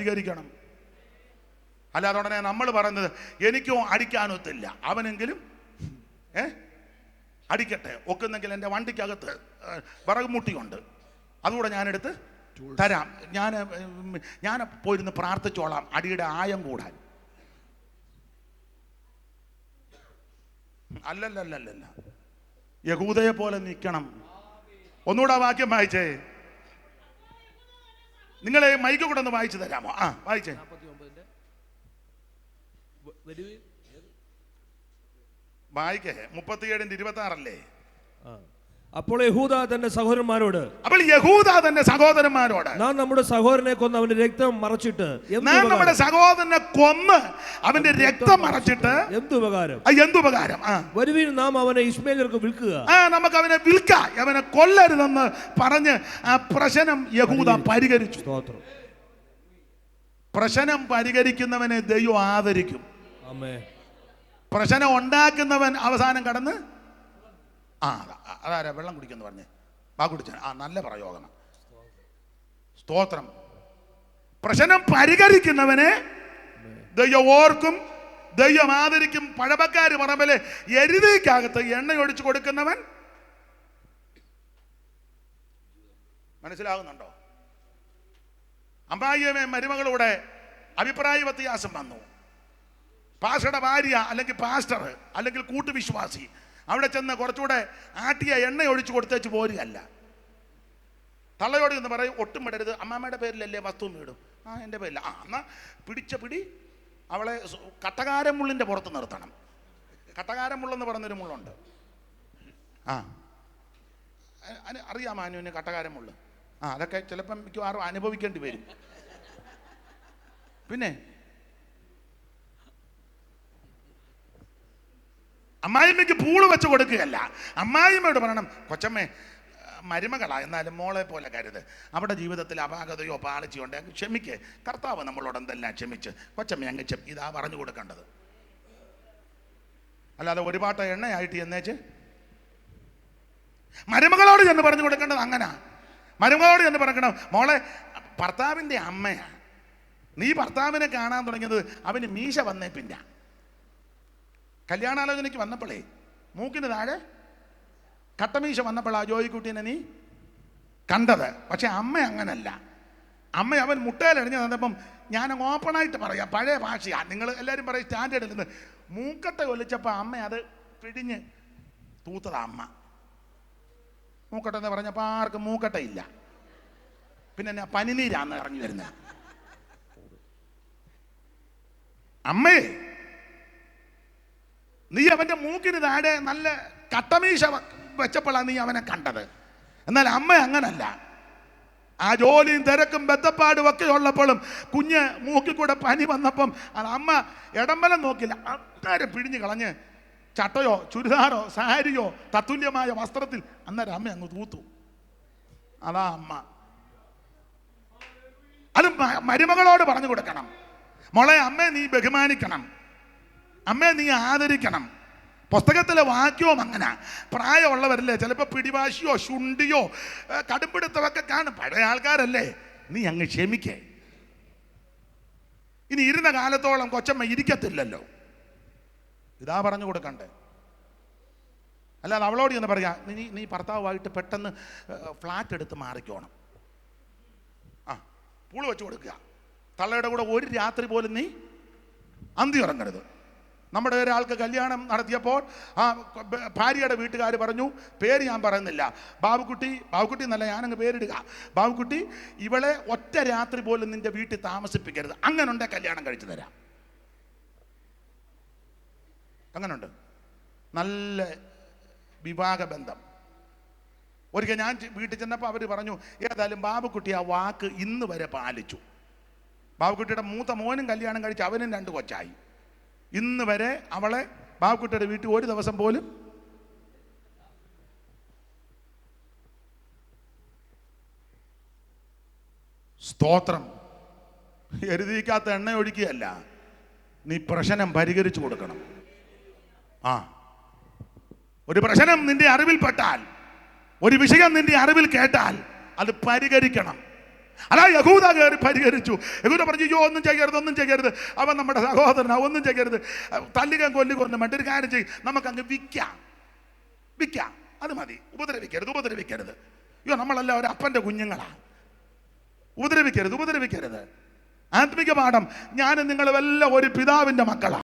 പരിഹരിക്കണം അല്ലാതെ ഉടനെ നമ്മൾ പറയുന്നത് എനിക്കും അടിക്കാനൊത്തില്ല. അവനെങ്കിലും ഏ അടിക്കട്ടെ. ഒക്കുന്നെങ്കിൽ എന്റെ വണ്ടിക്കകത്ത് വിറകുമുട്ടിയുണ്ട് വിറക് മുട്ടിയുണ്ട്. അതുകൂടെ ഞാനെടുത്ത് തരാം. ഞാൻ ഞാൻ പോയിരുന്ന് പ്രാർത്ഥിച്ചോളാം. അടിയുടെ ആയം കൂടാൻ. അല്ലല്ലല്ലല്ല യഹൂദയെ പോലെ നിൽക്കണം. ഒന്നുകൂടെ വാക്യം വായിച്ചേ. നിങ്ങളെ മൈക്ക് കൂടെ ഒന്ന് വായിച്ചു തരാമോ? ആ വായിച്ചേ. വായിക്കേ മുപ്പത്തിയേഴിന്റെ ഇരുപത്തി ആറല്ലേ അപ്പോൾ യഹൂദ തന്റെ സഹോദരന്മാരോട് അപ്പോൾ യഹൂദ തന്റെ സഹോദരന്മാരോട് നാം നമ്മുടെ സഹോദരനെ കൊന്ന് അവന്റെ രക്തം മറച്ചിട്ട് ഞാൻ നാം നമ്മുടെ സഹോദരനെ കൊന്ന് അവന്റെ രക്തം മറച്ചിട്ട് എന്തുപകാരം എന്തുപകാരം വരുവിൽ വരുവീൻ നാം അവനെ ഇസ്മേലർക്ക് വിൽക്കുക. ആ നമുക്ക് അവനെ വിൽക്ക. അവനെ കൊല്ലരുതെന്ന് പറഞ്ഞ് ആ പ്രശ്നം യഹൂദ പരിഹരിച്ചു. സ്തോത്രം. പ്രശ്നം പരിഹരിക്കുന്നവനെ ദൈവം ആദരിക്കും. പ്രശ്നം ഉണ്ടാക്കുന്നവൻ അവസാനം കടന്ന് ആ അതാ, അതാരാ വെള്ളം കുടിക്കുന്നു പറഞ്ഞേ. ആ കുടിച്ച. ആ നല്ല പ്രയോഗമാണ്. സ്തോത്രം. പ്രശ്നം പരിഹരിക്കുന്നവനെ ദൈവം ഓർക്കും ദൈവം ആദരിക്കും. പഴമക്കാർ പറമ്പലെ എരുതിക്കകത്ത് എണ്ണ ഒഴിച്ചു കൊടുക്കുന്നവൻ മനസ്സിലാകുന്നുണ്ടോ? അമ്പായിയമ്മ മരുമകളുടെ അഭിപ്രായ വ്യത്യാസം വന്നു. പാസ്റ്ററുടെ ഭാര്യ അല്ലെങ്കിൽ പാസ്റ്റർ അല്ലെങ്കിൽ കൂട്ടുവിശ്വാസി അവിടെ ചെന്ന് കുറച്ചുകൂടെ ആട്ടിയ എണ്ണ ഒഴിച്ചു കൊടുത്തേച്ച് പോരുകയല്ല. തള്ളയോട് എന്ന് പറയും ഒട്ടും വിടരുത് അമ്മാമ്മയുടെ പേരിലല്ലേ വസ്തു വീടും. ആ എന്റെ പേരില്ല ആ എന്നാൽ പിടിച്ച പിടി അവളെ കട്ടകാരമുള്ളിന്റെ കട്ടകാരം മുള്ളിന്റെ പുറത്ത് നിർത്തണം. കട്ടകാരം മുള്ളെന്ന് പറഞ്ഞൊരു മുള്ളുണ്ട്. ആ. അറിയാം അന് അറിയാമോ അനുവിന് കട്ടകാരം മുള്ള്. ആ അതൊക്കെ ചിലപ്പം മിക്കവാറും അനുഭവിക്കേണ്ടി വരും. പിന്നെ അമ്മായിമ്മയ്ക്ക് പൂൾ വെച്ച് കൊടുക്കുകയല്ല. അമ്മായിമ്മയോട് പറയണം കൊച്ചമ്മേ മരുമകള എന്നാലും മോളെ പോലെ കരുത്. അവിടെ ജീവിതത്തിൽ അപാകതയോ പാളിച്ചയോ ഉണ്ടെങ്കിൽ ക്ഷമിക്ക്. കർത്താവ് നമ്മളോട് എന്തെല്ലാം ക്ഷമിച്ച്? കൊച്ചമ്മ അങ്ങ് ക്ഷമി. ഇതാ പറഞ്ഞു കൊടുക്കേണ്ടത്. അല്ലാതെ ഒരു പാട്ട എണ്ണയായിട്ട് എന്നേച്ച് മരുമകളോട് ചെന്ന് പറഞ്ഞു കൊടുക്കേണ്ടത് അങ്ങനാ. മരുമകളോട് ചെന്ന് പറയണം മോളെ ഭർത്താവിന്റെ അമ്മയാണ് നീ ഭർത്താവിനെ കാണാൻ തുടങ്ങിയത് അവന് മീശ വന്നേ പിന്നെ. കല്യാണാലോചനയ്ക്ക് വന്നപ്പോഴേ മൂക്കിന് താഴെ കട്ടമീശ വന്നപ്പോഴാ ജോയിക്കുട്ടീനെ നീ കണ്ടത്. പക്ഷെ അമ്മ അങ്ങനല്ല. അമ്മ അവൻ മുട്ടയിലടിഞ്ഞ് തന്നപ്പം ഞാൻ ഓപ്പണായിട്ട് പറയാം. പഴയ ഭാഷയാണ് നിങ്ങൾ എല്ലാവരും പറയും സ്റ്റാൻഡേർഡിൽ നിന്ന്. മൂക്കത്തെ കൊല്ലിച്ചപ്പോൾ അമ്മ അത് പിടിഞ്ഞ് തൂത്തതാ അമ്മ. മൂക്കട്ട എന്ന് പറഞ്ഞപ്പോൾ ആർക്കും മൂക്കട്ടയില്ല പിന്നെ എന്നാ പനിനീരാന്ന് ഇറങ്ങി വരുന്നത് അമ്മേ നീ അവന്റെ മൂക്കിന് താഴെ നല്ല കട്ടമീശ വെച്ചപ്പോഴാണ് നീ അവനെ കണ്ടത്. എന്നാൽ അമ്മ അങ്ങനല്ല. ആ ജോലിയും തിരക്കും ബന്ധപ്പാടും ഒക്കെ ഉള്ളപ്പോഴും കുഞ്ഞ് മൂക്കിൽ കൂടെ പനി വന്നപ്പം അമ്മ ഇടമ്പലം നോക്കില്ല അന്നേരം പിഴിഞ്ഞ് കളഞ്ഞ് ചട്ടയോ ചുരിദാറോ സാരിയോ തത്തുല്യമായ വസ്ത്രത്തിൽ അന്നേരം അമ്മ അങ്ങ് തൂത്തു. അതാ അമ്മ. അത് മരുമകളോട് പറഞ്ഞു കൊടുക്കണം. മോളെ അമ്മയെ നീ ബഹുമാനിക്കണം. അമ്മയെ നീ ആദരിക്കണം. പുസ്തകത്തിലെ വാക്യവും അങ്ങനെ. പ്രായമുള്ളവരല്ലേ ചിലപ്പോൾ പിടിവാശിയോ ശുണ്ടിയോ കടുപ്പിടുത്തമൊക്കെ കാണും. പഴയ ആൾക്കാരല്ലേ നീ അങ്ങ് ക്ഷമിക്കേ. ഇനി ഇരുന്ന കാലത്തോളം കൊച്ചമ്മ ഇരിക്കത്തില്ലല്ലോ. ഇതാ പറഞ്ഞു കൊടുക്കണ്ടേ. അല്ലാതെ അവളോട് എന്ന് പറയാ നീ നീ ഭർത്താവുമായിട്ട് പെട്ടെന്ന് ഫ്ലാറ്റ് എടുത്ത് മാറിക്കോണം. ആ പൂൾ വെച്ച് കൊടുക്കുക. തള്ളയുടെ കൂടെ ഒരു രാത്രി പോലും നീ അന്തി ഉറങ്ങരുത്. നമ്മുടെ ഒരാൾക്ക് കല്യാണം നടത്തിയപ്പോൾ ആ ഭാര്യയുടെ വീട്ടുകാർ പറഞ്ഞു പേര് ഞാൻ പറയുന്നില്ല. ബാബുക്കുട്ടി ബാബുക്കുട്ടി എന്നല്ല ഞാനങ്ങ് പേരിടുക. ബാബുക്കുട്ടി ഇവളെ ഒറ്റ രാത്രി പോലും നിന്റെ വീട്ടിൽ താമസിപ്പിക്കരുത്. അങ്ങനുണ്ടെ കല്യാണം കഴിച്ചു തരാം. അങ്ങനുണ്ട്. നല്ല വിവാഹ ബന്ധം. ഒരിക്കൽ ഞാൻ വീട്ടിൽ ചെന്നപ്പോൾ അവർ പറഞ്ഞു ഏതായാലും ബാബുക്കുട്ടി ആ വാക്ക് ഇന്ന് വരെ പാലിച്ചു. ബാബുക്കുട്ടിയുടെ മൂത്ത മോനും കല്യാണം കഴിച്ച് അവനും രണ്ട് കൊച്ചായി. ഇന്ന് വരെ അവളെ ബാബുക്കുട്ടിയുടെ വീട്ടിൽ ഒരു ദിവസം പോലും സ്തോത്രം. എഴുതിയിക്കാത്ത എണ്ണ ഒഴിക്കുകയല്ല. നീ പ്രശ്നം പരിഹരിച്ചു കൊടുക്കണം. ആ. ഒരു പ്രശ്നം നിന്റെ അറിവിൽപ്പെട്ടാൽ ഒരു വിഷയം നിന്റെ അറിവിൽ കേട്ടാൽ അത് പരിഹരിക്കണം. അതാ യഹൂദ കയറി പരിഹരിച്ചു. യഹൂദ പറഞ്ഞു അയ്യോ ഒന്നും ചെയ്യരുത് ഒന്നും ചെയ്യരുത്. അവൻ നമ്മുടെ സഹോദരനാ ഒന്നും ചെയ്യരുത്. തല്ലുക കൊല്ലുകൊന്ന് മറ്റൊരു കാര്യം ചെയ്യും. നമുക്കങ്ങ് വിൽക്കാം. വിൽക്കാം. അത് മതി. ഉപദ്രവിക്കരുത് ഉപദ്രവിക്കരുത്. അയ്യോ നമ്മളെല്ലാം ഒരു അപ്പന്റെ കുഞ്ഞുങ്ങളാണ് ഉപദ്രവിക്കരുത് ഉപദ്രവിക്കരുത്. ആത്മിക പാഠം. ഞാൻ നിങ്ങളുമെല്ലാം ഒരു പിതാവിന്റെ മക്കളാ.